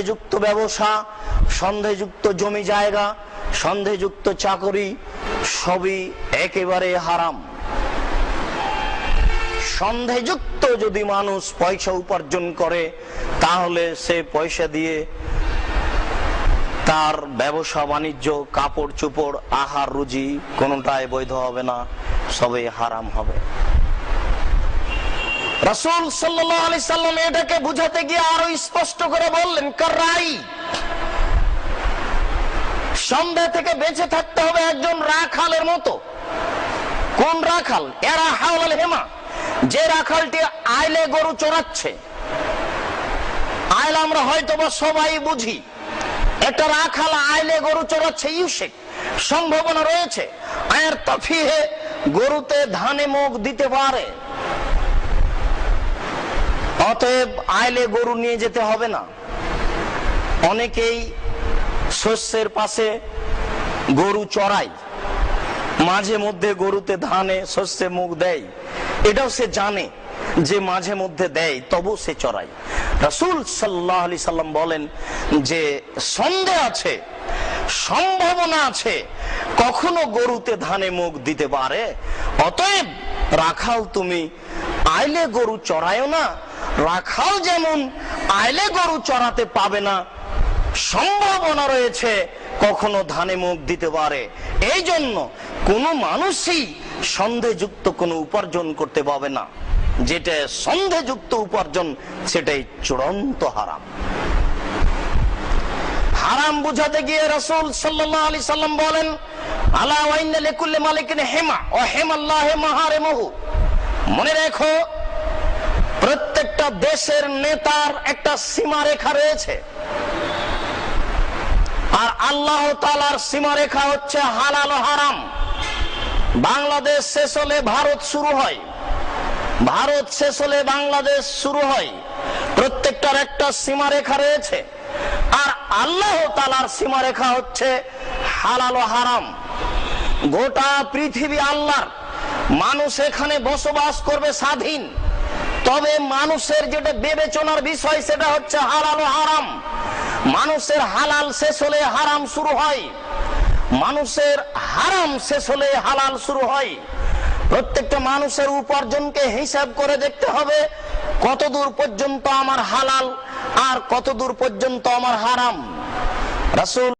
সন্দেহযুক্ত ব্যবসা, সন্দেহযুক্ত জমি জায়গা, সন্দেহযুক্ত চাকরি, সবই একেবারে হারাম। সন্দেহযুক্ত যদি মানুষ পয়সা উপার্জন করে, তাহলে সে পয়সা দিয়ে তার ব্যবসা, বাণিজ্য কাপড় চোপড় আহার রুজি কোনটাই বৈধ হবে না, সবই হারাম হবে। রাসূল সাল্লাম এটাকে বুঝাতে গিয়ে আরও স্পষ্ট করে বললেন কারাই সন্দেহ থেকে বেঁচে থাকতে হবে একজন রাখালের মতো। কোন রাখাল? এরা হাওলাল হেমা। যে রাখালটি আইলে গরু চড়াচ্ছে। আইলে আমরা হয়তো বা সবাই বুঝি, একটা রাখাল আইলে গরু চড়াচ্ছে ইউসেক। সম্ভাবনা রয়েছে। আয়ের তফিহে গরুতে ধানে মুখ দিতে পারে। অতএব আইলে গরু নিয়ে যেতে হবে না। অনেকেই শস্যের পাশে গরু চড়ায়, মাঝে মধ্যে গরুতে ধানে শস্যে মুখ দেয়। এটাও সে জানে যে মাঝে মধ্যে দেয় তবু সে চড়ায়। রাসূল সাল্লাহ আলি সাল্লাম বলেন যে সন্দেহ আছে, সম্ভাবনা আছে, কখনো গরুতে ধানে মুখ দিতে পারে। অতএব রাখাল তুমি আইলে গরু চড়ায়ও না রাখাল যেমন আইলে গরু চড়াতে পাবে না, সম্ভাবনা রয়েছে কখনো ধানে মুখ দিতে পারে। এই জন্য কোনো মানুষই সন্দেহযুক্ত কোনো উপার্জন করতে পাবে না। যেটা সন্দেহযুক্ত উপার্জন, সেটাই চূড়ান্ত হারাম। হারাম বুঝাতে গিয়ে রসুল সাল্লাল্লাহু আলাইহি সাল্লাম বলেন, আলা ওয়াইন্না লিকুল্লি মালিকিন হেমা ও হেমাল্লাহ মাহারেমহু। মনে রেখো প্রত্যেকটা দেশের নেতার একটা সীমা রেখা রয়েছে। আর আল্লাহ তালার সীমারেখা হচ্ছে হালাল হারাম। বাংলাদেশ শেষ হলে ভারত শুরু হয়। ভারত শেষ হলে বাংলাদেশ শুরু হয়। প্রত্যেকটার একটা সীমারেখা রয়েছে। আর আল্লাহ তালার সীমারেখা হচ্ছে হালাল হারাম। গোটা পৃথিবী আল্লাহর। মানুষ এখানে বসবাস করবে স্বাধীন। তবে মানুষের যেটা বিবেচনার বিষয়, সেটা হচ্ছে হালাল ও হারাম। মানুষের হালাল শেষ হলে হারাম শুরু হয়। মানুষের হারাম শেষ হলে হালাল শুরু হয়। প্রত্যেকটা মানুষের উপার্জনকে হিসাব করে দেখতে হবে কত দূর পর্যন্ত আমার হালাল আর কত দূর পর্যন্ত আমার হারাম। রাসূল